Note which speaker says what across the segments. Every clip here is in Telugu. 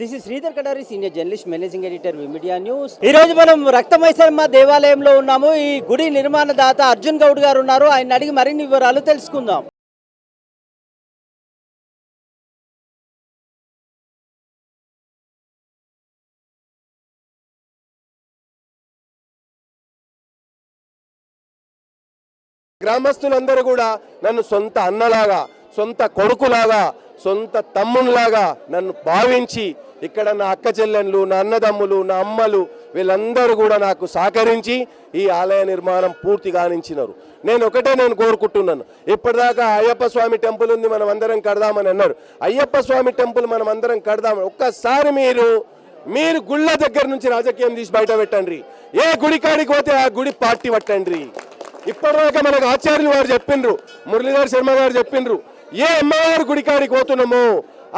Speaker 1: This is Sridhar Kadari senior journalist managing editor media news ఈ రోజు మనం రక్తమైసమ్మ దేవాలయంలో ఉన్నాము. ఈ గుడి నిర్మాణ దాత అర్జున్ గౌడ్ గారు ఉన్నారు. ఆయన అడిగి మరిన్ని వివరాలు తెలుసుకుందాం.
Speaker 2: గ్రామస్తులందరూ కూడా నన్ను సొంత అన్నలాగా సొంత కొడుకులాగా సొంత తమ్మునిలాగా నన్ను భావించి ఇక్కడ నా అక్క చెల్లెళ్ళు నా అన్నదమ్ములు నా అమ్మలు వీళ్ళందరూ కూడా నాకు సహకరించి ఈ ఆలయ నిర్మాణం పూర్తి కానించినారు నేను ఒకటే నేను కోరుకుంటున్నాను. ఇప్పటిదాకా అయ్యప్ప స్వామి టెంపుల్ ఉంది మనం అందరం కడదామని అన్నారు. అయ్యప్ప స్వామి టెంపుల్ మనం అందరం కడదామని ఒక్కసారి మీరు మీరు గుళ్ళ దగ్గర నుంచి రాజకీయం తీసి బయట పెట్టండి. ఏ గుడి కాడికి పోతే ఆ గుడి పార్టీ పట్టండి. ఇప్పటిదాకా మనకు ఆచార్యులు వారు చెప్పిండ్రు మురళీధర్ శర్మ గారు చెప్పిండ్రు ఏ అమ్మవారి గుడికాడికి పోతున్నాము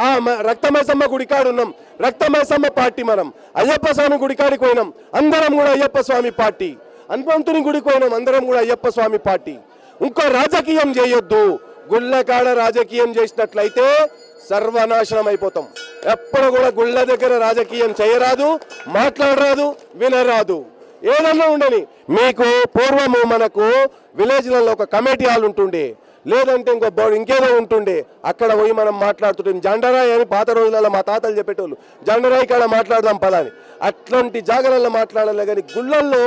Speaker 2: ఆ రక్తమసమ్మ రక్తమైసమ్మ గుడికాడు ఉన్నాం రక్తమాసమ్మ పార్టీ మనం. అయ్యప్ప స్వామి గుడికాడికి పోయినాం. అందరం కూడా అయ్యప్ప స్వామి పార్టీ. హనుమంతుని గుడికి పోయినాం. అందరం కూడా అయ్యప్ప స్వామి పార్టీ. ఇంకో రాజకీయం చేయొద్దు. గుళ్ళకాడ రాజకీయం చేసినట్లయితే సర్వనాశనం అయిపోతాం. ఎప్పుడు కూడా గుళ్ళ దగ్గర రాజకీయం చేయరాదు మాట్లాడరాదు వినరాదు. ఏదన్నా ఉండని మీకు పూర్వము మనకు విలేజ్లలో ఒక కమిటీ హాల్ ఉంటుండే. లేదంటే ఇంకో బోర్డు ఇంకేదో ఉంటుండే. అక్కడ పోయి మనం మాట్లాడుతుంటే జండరాయి అని పాత రోజులలో మా తాతలు చెప్పేటోళ్ళు జండరాయి కాడ మాట్లాడదాం పదాని. అట్లాంటి జాగలలో మాట్లాడాలి కానీ గుళ్ళల్లో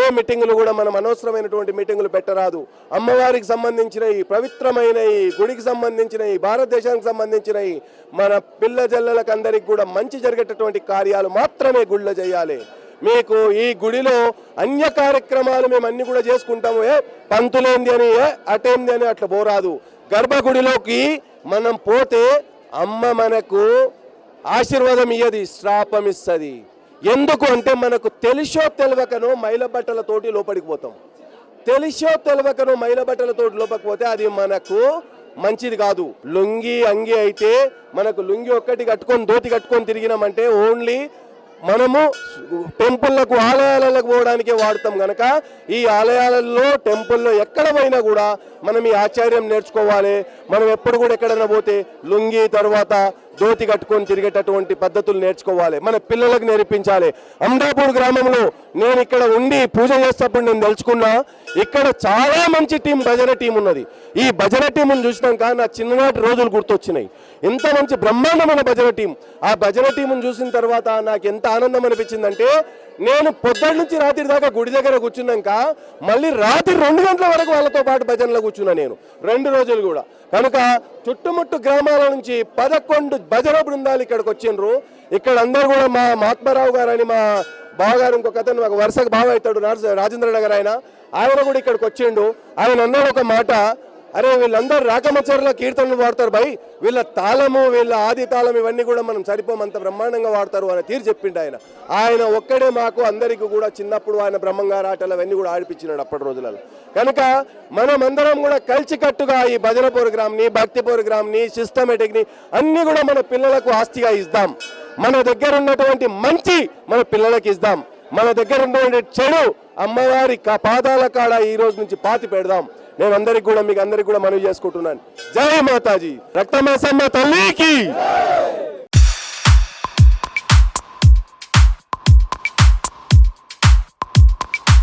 Speaker 2: ఏ మీటింగులు కూడా మనం అనవసరమైనటువంటి మీటింగులు పెట్టరాదు. అమ్మవారికి సంబంధించిన ఈ పవిత్రమైన ఈ గుడికి సంబంధించిన ఈ భారతదేశానికి సంబంధించిన ఈ మన పిల్ల జల్లలకు అందరికి కూడా మంచి జరిగేటటువంటి కార్యాలు మాత్రమే గుళ్ళ చేయాలి. మీకు ఈ గుడిలో అన్య కార్యక్రమాలు మేము అన్ని కూడా చేసుకుంటాము ఏ? పంతులేంది అని ఏ? అటేంది అని అట్లా పోరాదు. గర్భగుడిలోకి మనం పోతే అమ్మ మనకు ఆశీర్వాదం ఇయ్యది శ్రాపం ఇస్తుంది. ఎందుకు అంటే మనకు తెలిసో తెలియకనో మైల బట్టలతోటి లోపలికి పోతాం. తెలిసో తెలియకనో మైల బట్టలతోటి లోపలికి పోతే అది మనకు మంచిది కాదు. లుంగి అంగి అయితే మనకు లుంగి ఒక్కటి కట్టుకొని దోతి కట్టుకొని తిరిగినామంటే ఓన్లీ మనము టెంపుల్లకు ఆలయాలకు పోవడానికే వాడతాం గనక ఈ ఆలయాలలో టెంపుల్లో ఎక్కడ పోయినా కూడా మనం ఈ ఆచార్యం నేర్చుకోవాలి. మనం ఎప్పుడు కూడా ఎక్కడైనా పోతే లుంగి తర్వాత ధోతి కట్టుకొని తిరిగేటటువంటి పద్ధతులు నేర్చుకోవాలి. మన పిల్లలకు నేర్పించాలి. అమ్దాపూర్ గ్రామంలో నేను ఇక్కడ ఉండి పూజ చేసేటప్పుడు నేను తెలుసుకున్నా ఇక్కడ చాలా మంచి టీం భజన టీం ఉన్నది. ఈ భజన టీంను చూసినాక నా చిన్ననాటి రోజులు గుర్తొచ్చినాయి. ఎంత మంచి బ్రహ్మాండమైన భజన టీం. ఆ భజన టీంను చూసిన తర్వాత నాకు ఎంత ఆనందం అనిపించిందంటే నేను పొద్దున్న నుంచి రాత్రి దాకా గుడి దగ్గర కూర్చున్నాక మళ్ళీ రాత్రి రెండు గంటల వరకు వాళ్ళతో పాటు భజనలో కూర్చున్నా నేను. రెండు రోజులు కూడా. కనుక చుట్టుముట్టు గ్రామాల నుంచి పదకొండు భజన బృందాలు ఇక్కడికి వచ్చిండ్రు. ఇక్కడ అందరూ కూడా మా మహాత్మారావు గారు అని మా బావగారు ఇంకొక అతను మాకు వరుసకు బావ అవుతాడు రాజేంద్ర నగర్ ఆయన. ఆయన కూడా ఇక్కడికి వచ్చిండు. ఆయన అన్నాడు ఒక మాట. అరే వీళ్ళందరూ రాకమచర్ల కీర్తనలు వాడతారు భయ్. వీళ్ళ తాళము వీళ్ళ ఆది తాళం ఇవన్నీ కూడా మనం సరిపోమంత బ్రహ్మాండంగా వాడతారు అని తీరు చెప్పిండు ఆయన. ఆయన ఒక్కడే మాకు అందరికీ కూడా చిన్నప్పుడు ఆయన బ్రహ్మంగారు ఆటలు అవన్నీ కూడా ఆడిపించినాడు అప్పటి రోజులలో. కనుక మనమందరం కూడా కలిసికట్టుగా ఈ భజన ప్రోగ్రామ్ని భక్తి ప్రోగ్రామ్ని సిస్టమేటిక్ని అన్నీ కూడా మన పిల్లలకు ఆస్తిగా ఇద్దాం మన దగ్గర ఉన్నటువంటి మంచి మన పిల్లలకి ఇద్దాం మన దగ్గర ఉన్నటువంటి చెడు అమ్మవారి పాదాల కాడ ఈ రోజు నుంచి పాతి పెడదాం. నేను అందరికి కూడా మీకు అందరికి కూడా మనవి చేసుకుంటున్నాను. జై మాతాజీ. రక్తమాసమ్మ తల్లికి.